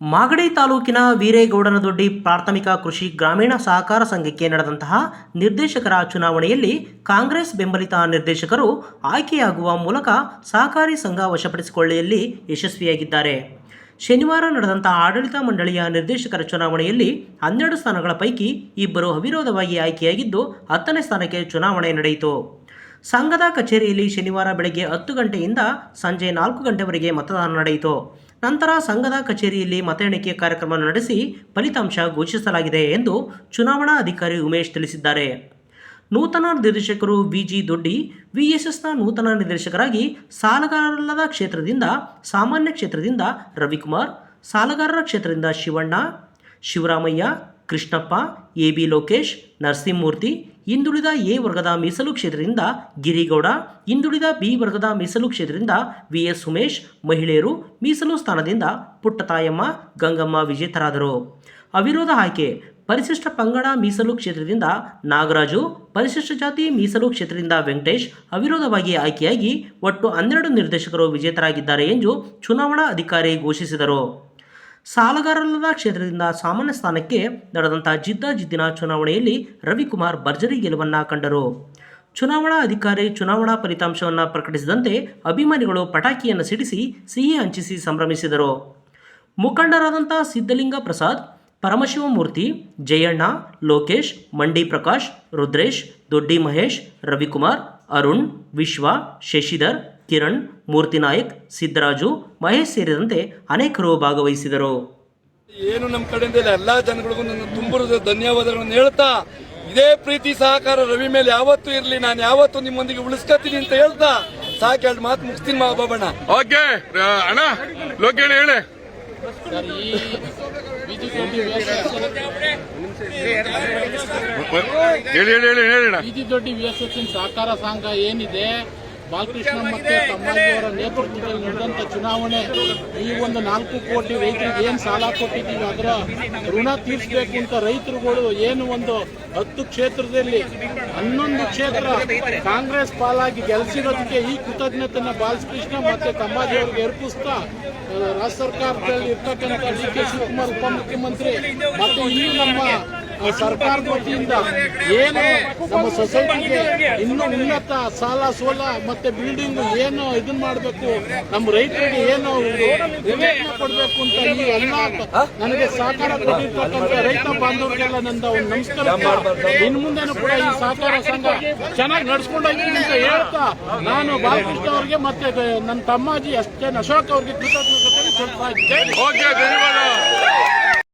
ಮಾಗಡಿ ತಾಲೂಕಿನ ವೀರೇಗೌಡನದೊಡ್ಡಿ ಪ್ರಾಥಮಿಕ ಕೃಷಿ ಗ್ರಾಮೀಣ ಸಹಕಾರ ಸಂಘಕ್ಕೆ ನಡೆದಂತಹ ನಿರ್ದೇಶಕರ ಚುನಾವಣೆಯಲ್ಲಿ ಕಾಂಗ್ರೆಸ್ ಬೆಂಬಲಿತ ನಿರ್ದೇಶಕರು ಆಯ್ಕೆಯಾಗುವ ಮೂಲಕ ಸಹಕಾರಿ ಸಂಘ ವಶಪಡಿಸಿಕೊಳ್ಳುವಲ್ಲಿ ಯಶಸ್ವಿಯಾಗಿದ್ದಾರೆ. ಶನಿವಾರ ನಡೆದಂತಹ ಆಡಳಿತ ಮಂಡಳಿಯ ನಿರ್ದೇಶಕರ ಚುನಾವಣೆಯಲ್ಲಿ ಹನ್ನೆರಡು ಸ್ಥಾನಗಳ ಪೈಕಿ ಇಬ್ಬರು ಅವಿರೋಧವಾಗಿ ಆಯ್ಕೆಯಾಗಿದ್ದು ಹತ್ತನೇ ಸ್ಥಾನಕ್ಕೆ ಚುನಾವಣೆ ನಡೆಯಿತು. ಸಂಘದ ಕಚೇರಿಯಲ್ಲಿ ಶನಿವಾರ ಬೆಳಗ್ಗೆ ಹತ್ತು ಗಂಟೆಯಿಂದ ಸಂಜೆ ನಾಲ್ಕು ಗಂಟೆವರೆಗೆ ಮತದಾನ ನಡೆಯಿತು. ನಂತರ ಸಂಘದ ಕಚೇರಿಯಲ್ಲಿ ಮತ ಎಣಿಕೆ ಕಾರ್ಯಕ್ರಮ ನಡೆಸಿ ಫಲಿತಾಂಶ ಘೋಷಿಸಲಾಗಿದೆ ಎಂದು ಚುನಾವಣಾ ಅಧಿಕಾರಿ ಉಮೇಶ್ ತಿಳಿಸಿದ್ದಾರೆ. ನೂತನ ನಿರ್ದೇಶಕರು ವಿಜಿ ದೊಡ್ಡಿ ವಿಎಸ್ಎಸ್ನ ನೂತನ ನಿರ್ದೇಶಕರಾಗಿ ಸಾಲಗಾರರಲ್ಲದ ಕ್ಷೇತ್ರದಿಂದ ಸಾಮಾನ್ಯ ಕ್ಷೇತ್ರದಿಂದ ರವಿಕುಮಾರ್, ಸಾಲಗಾರರ ಕ್ಷೇತ್ರದಿಂದ ಶಿವಣ್ಣ, ಶಿವರಾಮಯ್ಯ, ಕೃಷ್ಣಪ್ಪ, ಎ ಬಿ ಲೋಕೇಶ್, ನರಸಿಂಹಮೂರ್ತಿ ಹಿಂದುಳಿದ ಎ ವರ್ಗದ ಮೀಸಲು ಕ್ಷೇತ್ರದಿಂದ ಗಿರಿಗೌಡ, ಹಿಂದುಳಿದ ಬಿ ವರ್ಗದ ಮೀಸಲು ಕ್ಷೇತ್ರದಿಂದ ವಿ ಎಸ್ ಉಮೇಶ್, ಮಹಿಳೆಯರು ಮೀಸಲು ಸ್ಥಾನದಿಂದ ಪುಟ್ಟತಾಯಮ್ಮ, ಗಂಗಮ್ಮ ವಿಜೇತರಾದರು. ಅವಿರೋಧ ಆಯ್ಕೆ, ಪರಿಶಿಷ್ಟ ಪಂಗಡ ಮೀಸಲು ಕ್ಷೇತ್ರದಿಂದ ನಾಗರಾಜು, ಪರಿಶಿಷ್ಟ ಜಾತಿ ಮೀಸಲು ಕ್ಷೇತ್ರದಿಂದ ವೆಂಕಟೇಶ್ ಅವಿರೋಧವಾಗಿ ಆಯ್ಕೆಯಾಗಿ ಒಟ್ಟು ಹನ್ನೆರಡು ನಿರ್ದೇಶಕರು ವಿಜೇತರಾಗಿದ್ದಾರೆ ಎಂದು ಚುನಾವಣಾ ಅಧಿಕಾರಿ ಘೋಷಿಸಿದರು. ಸಾಲಗಾರರಲ್ಲದ ಕ್ಷೇತ್ರದಿಂದ ಸಾಮಾನ್ಯ ಸ್ಥಾನಕ್ಕೆ ನಡೆದಂಥ ಜಿದ್ದಾಜಿದ್ದಿನ ಚುನಾವಣೆಯಲ್ಲಿ ರವಿಕುಮಾರ್ ಭರ್ಜರಿ ಗೆಲುವನ್ನು ಕಂಡರು. ಚುನಾವಣಾ ಅಧಿಕಾರಿ ಚುನಾವಣಾ ಫಲಿತಾಂಶವನ್ನು ಪ್ರಕಟಿಸಿದಂತೆ ಅಭಿಮಾನಿಗಳು ಪಟಾಕಿಯನ್ನು ಸಿಡಿಸಿ ಸಿಹಿ ಹಂಚಿಸಿ ಸಂಭ್ರಮಿಸಿದರು. ಮುಖಂಡರಾದಂಥ ಸಿದ್ಧಲಿಂಗ ಪ್ರಸಾದ್, ಪರಮಶಿವಮೂರ್ತಿ, ಜಯಣ್ಣ, ಲೋಕೇಶ್, ಮಂಡಿ ಪ್ರಕಾಶ್, ರುದ್ರೇಶ್, ದೊಡ್ಡಿ ಮಹೇಶ್, ರವಿಕುಮಾರ್, ಅರುಣ್, ವಿಶ್ವ, ಶಶಿಧರ್ ಕಿರಣ್ ಮೂರ್ತಿನಾಯಕ್ ಸಿದ್ದರಾಜು ಮಹೇಶ್ ಸೇರಿದಂತೆ ಅನೇಕರು ಭಾಗವಹಿಸಿದರು. ಏನು ನಮ್ಮ ಕಡೆಯಿಂದ ಎಲ್ಲ ಎಲ್ಲಾ ಜನಗಳಿಗೂ ನನ್ನ ತುಂಬುರದ ಧನ್ಯವಾದಗಳನ್ನು ಹೇಳ್ತಾ ಇದೇ ಪ್ರೀತಿ ಸಹಕಾರ ರವಿ ಮೇಲೆ ಯಾವತ್ತೂ ಇರಲಿ ನಾನು ಯಾವತ್ತೂ ನಿಮ್ಮೊಂದಿಗೆ ಉಳಿಸ್ಕೊತೀನಿ ಅಂತ ಹೇಳ್ತಾ ಸಾಕು ಎರಡು ಮಾತು ಮುಗಿಸ್ತೀನಿ ಮಾ ಬಾಬಣ್ಣ ಓಕೆ ಅಣ್ಣ ಲೋಕ ಹೇಳಿ. ಹೇಳಿ ಹೇಳಿ ಹೇಳಿ ಹೇಳಿ ಬೀದಿ ದೊಡ್ಡಿ ವಿಎಸ್ಎಸ್ಎನ್ ಸಹಕಾರ ಸಂಘ ಏನಿದೆ ಬಾಲಕೃಷ್ಣ ಮತ್ತೆ ತಮ್ಮಾಜಿಯವರ ನೇತೃತ್ವದಲ್ಲಿ ನಡೆದಂತ ಚುನಾವಣೆ ಈ ಒಂದು ನಾಲ್ಕು ಕೋಟಿ ರೈತರಿಗೆ ಏನ್ ಸಾಲ ಕೊಟ್ಟಿದ್ದೀವಿ ಅದರ ಋಣ ತೀರಿಸಬೇಕು ಅಂತ ರೈತರುಗಳು ಏನು ಒಂದು ಹತ್ತು ಕ್ಷೇತ್ರದಲ್ಲಿ ಹನ್ನೊಂದು ಕ್ಷೇತ್ರ ಕಾಂಗ್ರೆಸ್ ಪಾಲಾಗಿ ಗೆಲ್ಸಿರೋದಕ್ಕೆ ಈ ಕೃತಜ್ಞತೆನ ಬಾಲಕೃಷ್ಣ ಮತ್ತೆ ತಮ್ಮಾಜಿಯವರಿಗೆ ಅರ್ಪಿಸ್ತಾ ಆ, ರಾಜ್ಯ ಸರ್ಕಾರದಲ್ಲಿ ಇರ್ತಕ್ಕಂಥ ಡಿ ಕೆ ಶಿವಕುಮಾರ್ ಉಪಮುಖ್ಯಮಂತ್ರಿ ಮತ್ತು ಈ ನಮ್ಮ ಆ ಸರ್ಕಾರದ ವತಿಯಿಂದ ಏನು ನಮ್ಮ ಸೊಸೈಟಿಗೆ ಇನ್ನೂ ಉನ್ನತ ಸಾಲ ಸೋಲ ಮತ್ತೆ ಬಿಲ್ಡಿಂಗ್ ಏನು ಇದನ್ನ ಮಾಡಬೇಕು ನಮ್ಮ ರೈತರಿಗೆ ಏನು ಕೊಡಬೇಕು ಅಂತ ಈ ಎಲ್ಲ ನನಗೆ ಸಹಕಾರ ಕೊಟ್ಟಿರ್ತಕ್ಕಂಥ ರೈತ ಬಾಂಧವರಿಗೆಲ್ಲ ನನ್ನ ಒಂದು ನಮಸ್ಕಾರ ಇನ್ನು ಮುಂದೆನೂ ಕೂಡ ಈ ಸಹಕಾರ ಸಂಘ ಚೆನ್ನಾಗಿ ನಡ್ಸ್ಕೊಂಡು ಹೋಗ್ತೀನಿ ಅಂತ ಹೇಳ್ತಾ ನಾನು ಬಾಲಕೃಷ್ಣ ಅವರಿಗೆ ಮತ್ತೆ ನನ್ನ ತಮ್ಮಾಜಿ ಅಷ್ಟೇ ಅಶೋಕ್ ಅವರಿಗೆ ಕೃತಜ್ಞತೆ ಸ್ವಲ್ಪ ಧನ್ಯವಾದ.